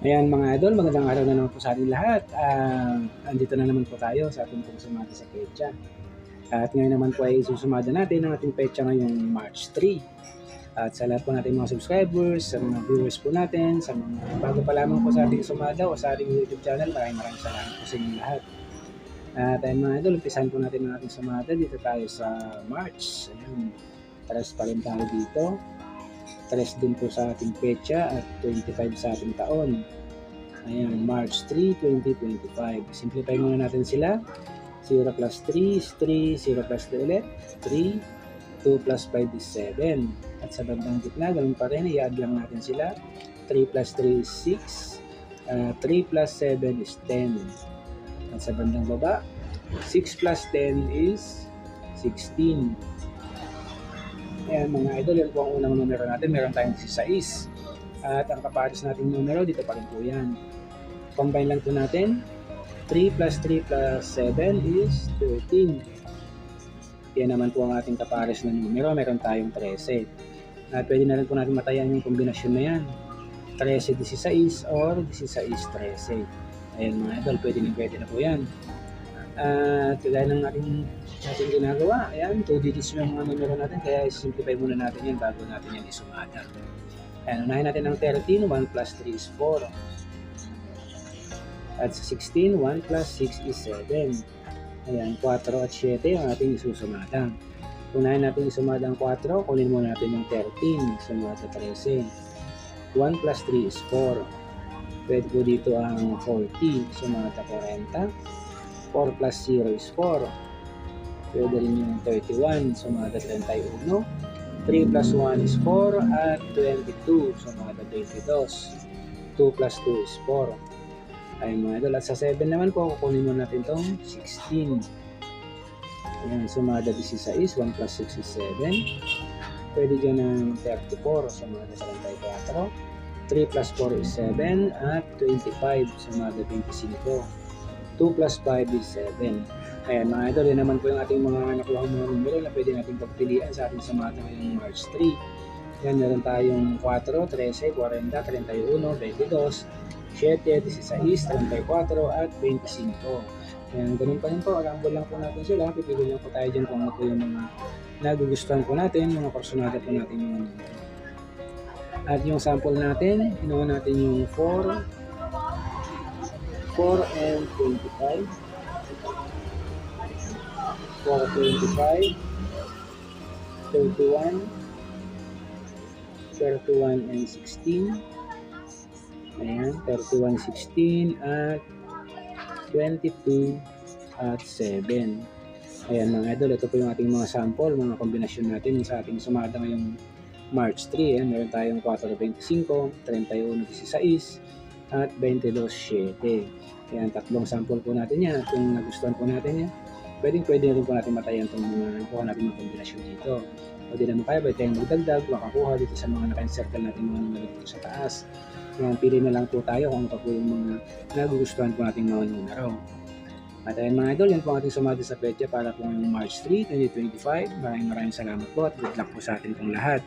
Ayan mga idol, magandang araw na naman po sa ating lahat. Ah, andito na naman po tayo sa ating pagsumada sa pecha. At ngayon naman po ay susumada natin ang ating pecha ngayong March 3. At sa lahat po natin mga subscribers, sa mga viewers po natin, sa mga bago pa lamang po sa ating sumada o sa ating YouTube channel, maraming maraming salamat po sa inyong lahat. At ayun mga idol, umpisahan po natin ang ating sumada. Dito tayo sa March. Ayan, taras pa rin tayo dito. 3 din po sa ating pecha at 25 sa ating taon. Ayan, March 3, 2025. Simplify muna natin sila. 0 plus 3 is 3, 0 plus 3 ulit, 3, 2 plus 5 is 7. At sa bandang gitna, ganun pa rin, i-add lang natin sila. 3 plus 3 is 6, uh, 3 plus 7 is 10. At sa bandang baba, 6 plus 10 is 16. Ayan mga idol, yan po ang unang numero natin. Meron tayong 16. At ang kapares nating numero, dito pa rin po yan. Combine lang po natin. 3 plus 3 plus 7 is 13. Yan naman po ang ating kapares na numero. Meron tayong 13. At pwede na rin po natin matayan yung kombinasyon na yan. 13-16 or 16-13. Ayan mga idol, pwede na pwede na po yan. At kagaya ng ating natin ginagawa, ayan, 2 digits yung mga numero natin, kaya simplify muna natin yan bago natin yan isumada. Ayan, unahin natin ang 13, 1 plus 3 is 4. At sa 16, 1 plus 6 is 7. Ayan, 4 at 7 ang ating isusumada. Unahin natin isumada ang 4, kunin muna natin yung 13, sumada 13. 1 plus 3 is 4. Pwede po dito ang 40, sumada 40. 4 plus 0 is 4. Pwede rin yung 31, sumada 31. 3 plus 1 is 4 at 22, sumada 22. 2 plus 2 is 4. Ayun mga idol. At sa 7 naman po, kukunin mo natin itong 16. Ayan, sumada 16, 1 plus 6 is 7. Pwede dyan ng 34, sumada 34. 3 plus 4 is 7 at 25, sumada 25. 2 plus 5 is 7. Ayan mga idol, yan naman po yung ating mga nakuha mga numero na pwede natin pagpilian sa ating sumata ngayong March 3. Yan, meron tayong 4, 13, 40, 31, 22, 7, 16, 34, at 25. Yan, ganun pa rin po, arambol lang po natin sila. Pipili lang po tayo dyan kung ano po yung mga nagugustuhan po natin, mga personada po natin mga numero. At yung sample natin, inuha natin yung 4, 4 and 25. 4, 25, 31, 31 and 16. Ayan, 31, 16 at 22 at 7. Ayan mga idol, ito po yung ating mga sample, mga kombinasyon natin sa ating sumada ngayong March 3. Ayan, meron tayong 4.25, 31.16 at 22.7. Ayan, tatlong sample po natin yan. At kung nagustuhan po natin yan, pwedeng pwede rin po natin matayan itong mga nakuha natin mga kombinasyon dito. O di naman kaya, pwede tayong magdagdag, makakuha dito sa mga naka-encircle natin mga numero dito sa taas. Kaya pili na lang po tayo kung ano po yung mga nagugustuhan po nating mga numero. At ayun mga idol, yan po ang ating sumati sa petya para po ngayong March 3, 2025. Maraming maraming salamat po at good luck po sa ating pong lahat.